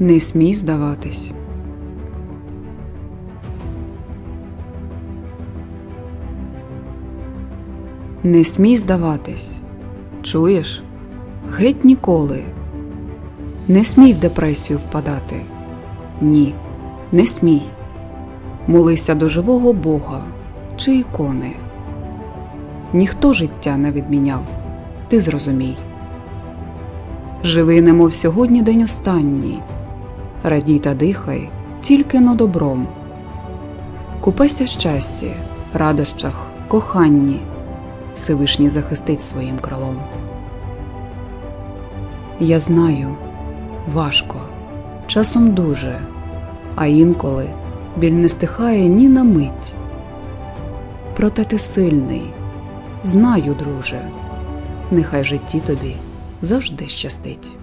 Не смій здаватись. Не смій здаватись. Чуєш? Геть ніколи. Не смій в депресію впадати. Ні, не смій. Молися до живого Бога чи ікони. Ніхто життя не відміняв, ти зрозумій. Живи, немов сьогодні день останній. Радій та дихай тільки но добром. Купайся в щасті, радощах, коханні. Всевишній захистить своїм крилом. Я знаю, важко, часом дуже, а інколи біль не стихає ні на мить. Проте ти сильний, знаю, друже, нехай житті тобі завжди щастить.